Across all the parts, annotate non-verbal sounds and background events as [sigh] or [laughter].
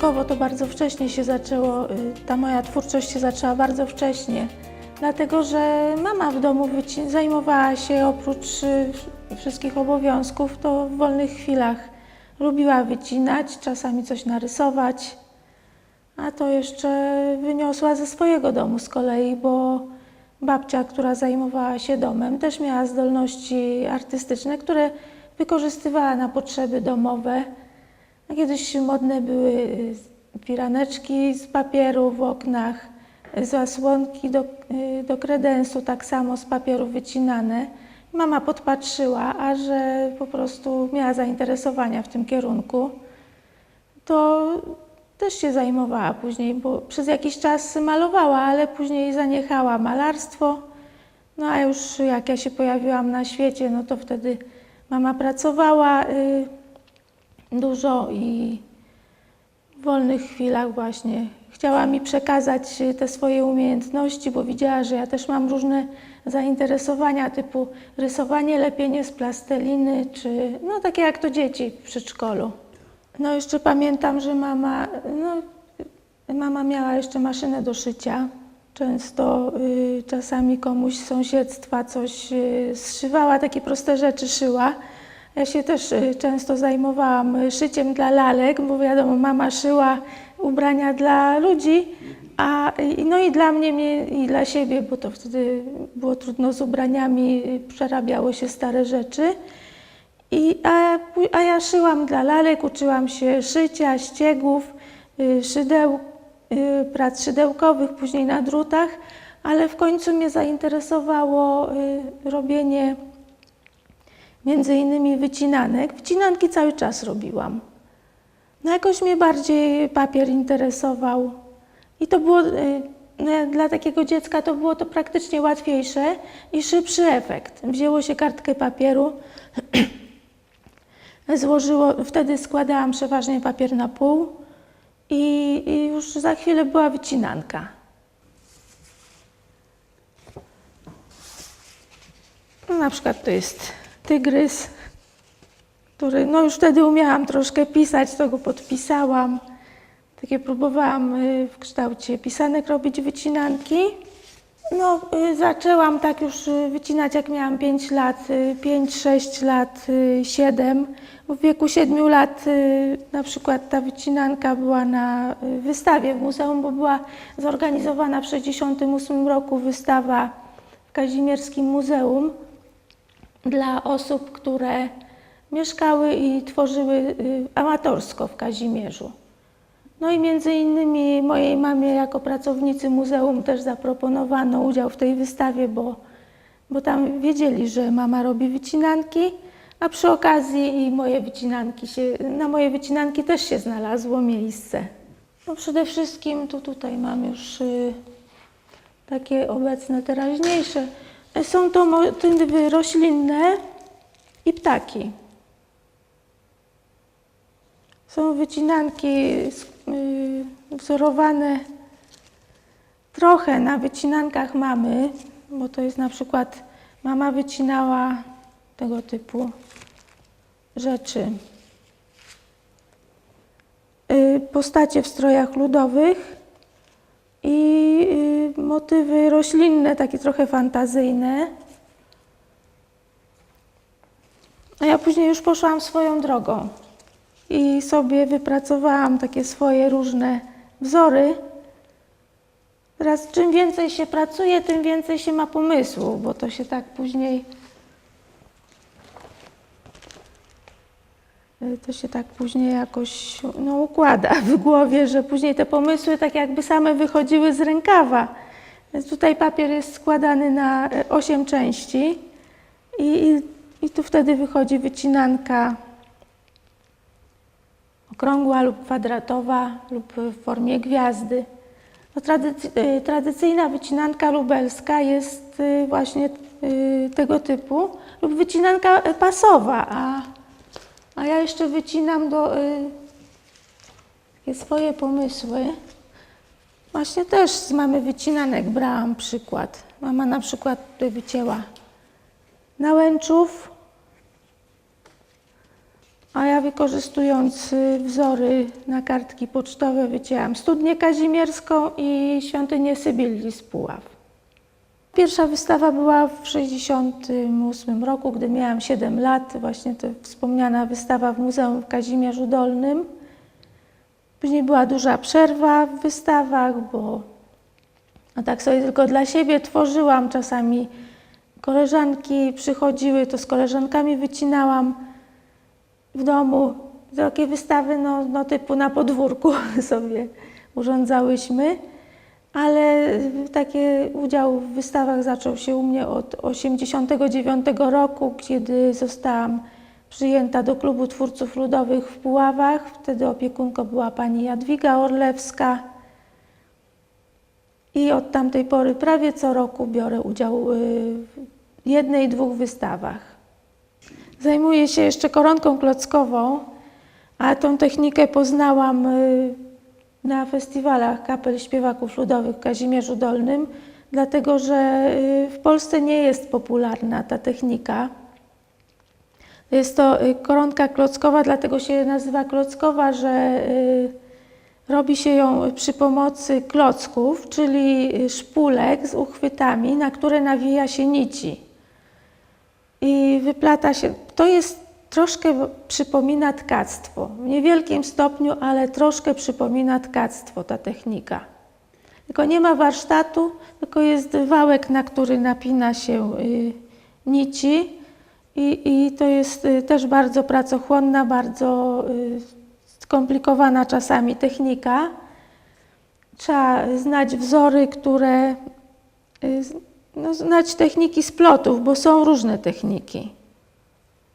Początkowo to bardzo wcześnie się zaczęło, y, ta moja twórczość się zaczęła bardzo wcześnie, dlatego że mama w domu zajmowała się oprócz y, wszystkich obowiązków, to w wolnych chwilach lubiła wycinać, czasami coś narysować, a to jeszcze wyniosła ze swojego domu z kolei, bo babcia, która zajmowała się domem, też miała zdolności artystyczne, które wykorzystywała na potrzeby domowe. A Kiedyś modne były y, firaneczki z papieru w oknach, y, zasłonki do, y, do kredensu, tak samo z papieru wycinane. Mama podpatrzyła, a że po prostu miała zainteresowania w tym kierunku, to też się zajmowała później, bo przez jakiś czas malowała, ale później zaniechała malarstwo. No a już jak ja się pojawiłam na świecie, no to wtedy mama pracowała y, dużo i w wolnych chwilach właśnie chciała mi przekazać y, te swoje umiejętności, bo widziała, że ja też mam różne zainteresowania typu rysowanie, lepienie z plasteliny, czy no takie jak to dzieci w przedszkolu. No jeszcze pamiętam, że mama, no, mama miała jeszcze maszynę do szycia. Często y, czasami komuś z sąsiedztwa coś y, zszywała, takie proste rzeczy szyła. Ja się też y, często zajmowałam szyciem dla lalek, bo wiadomo, mama szyła ubrania dla ludzi, a no i dla mnie i dla siebie, bo to wtedy było trudno z ubraniami, y, przerabiało się stare rzeczy. I, a, a ja szyłam dla lalek, uczyłam się szycia, ściegów, y, szydeł, y, prac szydełkowych, później na drutach, ale w końcu mnie zainteresowało robienie między innymi wycinanek. Wycinanki cały czas robiłam. No jakoś mnie bardziej papier interesował i to było, y, no, dla takiego dziecka to było to praktycznie łatwiejsze i szybszy efekt. Wzięło się kartkę papieru, [clears throat] złożyło, wtedy składałam przeważnie papier na pół i, i już za chwilę była wycinanka. No, na przykład to jest tygrys, który, no już wtedy umiałam troszkę pisać, to go podpisałam. Takie próbowałam y, w kształcie pisanek robić wycinanki. No, y, zaczęłam tak już y, wycinać, jak miałam 5 lat, y, 5, 6 lat, y, 7. W wieku 7 lat na przykład ta wycinanka była na wystawie w muzeum, bo była zorganizowana w 1968 roku wystawa w Kazimierskim Muzeum dla osób, które mieszkały i tworzyły y, amatorsko w Kazimierzu. No i między innymi mojej mamie jako pracownicy muzeum też zaproponowano udział w tej wystawie, bo, bo tam wiedzieli, że mama robi wycinanki, a przy okazji i moje wycinanki się, na moje wycinanki też się znalazło miejsce. No przede wszystkim tu tutaj mam już y, takie obecne, teraźniejsze. Są to motywy roślinne i ptaki. Są wycinanki y, wzorowane trochę na wycinankach mamy, bo to jest na przykład mama wycinała tego typu rzeczy. Y, Postacie w strojach ludowych motywy roślinne, takie trochę fantazyjne. A ja później już poszłam swoją drogą i sobie wypracowałam takie swoje różne wzory. Teraz czym więcej się pracuje, tym więcej się ma pomysłu, bo to się tak później. To się tak później jakoś no, układa w głowie, że później te pomysły tak jakby same wychodziły z rękawa. Więc tutaj papier jest składany na e, osiem części i, i, i tu wtedy wychodzi wycinanka okrągła lub kwadratowa lub w formie gwiazdy. No, y, tradycyjna wycinanka lubelska jest y, właśnie tego typu lub wycinanka pasowa, a, a ja jeszcze wycinam do swoje pomysły. Właśnie też z mamy wycinanek brałam przykład. Mama na przykład tutaj wycięła nałęczów, A ja wykorzystując y, wzory na kartki pocztowe wycięłam Studnię Kazimierską i Świątynię Sybilli z Puław. Pierwsza wystawa była w 1968 roku, gdy miałam 7 lat. Właśnie to wspomniana wystawa w Muzeum w Kazimierzu Dolnym. Później była duża przerwa w wystawach, bo a tak sobie tylko dla siebie tworzyłam. Czasami koleżanki przychodziły, to z koleżankami wycinałam w domu. Takie wystawy no, no typu na podwórku [laughs] sobie urządzałyśmy. Ale taki udział w wystawach zaczął się u mnie od 1989 roku, kiedy zostałam przyjęta do Klubu Twórców Ludowych w Puławach. Wtedy opiekunką była pani Jadwiga Orlewska. I od tamtej pory prawie co roku biorę udział y, w jednej, dwóch wystawach. Zajmuję się jeszcze koronką klockową, a tą technikę poznałam y, na festiwalach kapel śpiewaków ludowych w Kazimierzu Dolnym, dlatego że y, w Polsce nie jest popularna ta technika. Jest to y, koronka klockowa, dlatego się nazywa klockowa, że y, robi się ją przy pomocy klocków, czyli szpulek z uchwytami, na które nawija się nici. I wyplata się. To jest troszkę przypomina tkactwo. W niewielkim stopniu, ale troszkę przypomina tkactwo ta technika. Tylko nie ma warsztatu, tylko jest wałek, na który napina się y, nici. I, I to jest y, też bardzo pracochłonna, bardzo y, skomplikowana czasami technika. Trzeba znać wzory, które. y, No, znać techniki splotów, bo są różne techniki.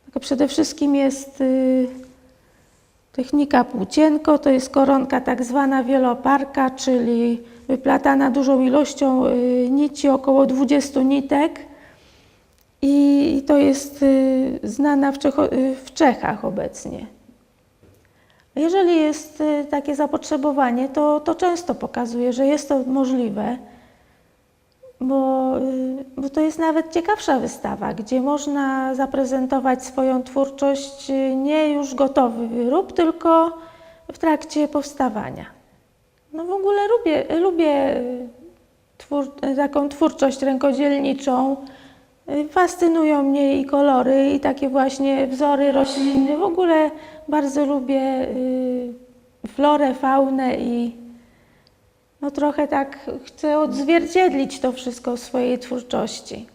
Tylko przede wszystkim jest technika płócienko, to jest koronka tak zwana wieloparka, czyli wyplatana dużą ilością nici, około 20 nitek. I to jest y, znana w, y, w Czechach obecnie. Jeżeli jest y, takie zapotrzebowanie, to, to często pokazuje, że jest to możliwe, bo, bo to jest nawet ciekawsza wystawa, gdzie można zaprezentować swoją twórczość nie już gotowy wyrób, tylko w trakcie powstawania. No w ogóle lubię, lubię twór, taką twórczość rękodzielniczą. Y, Fascynują mnie i kolory, i takie właśnie wzory rośliny. W ogóle bardzo lubię y, florę, faunę i no trochę tak chcę odzwierciedlić to wszystko w swojej twórczości.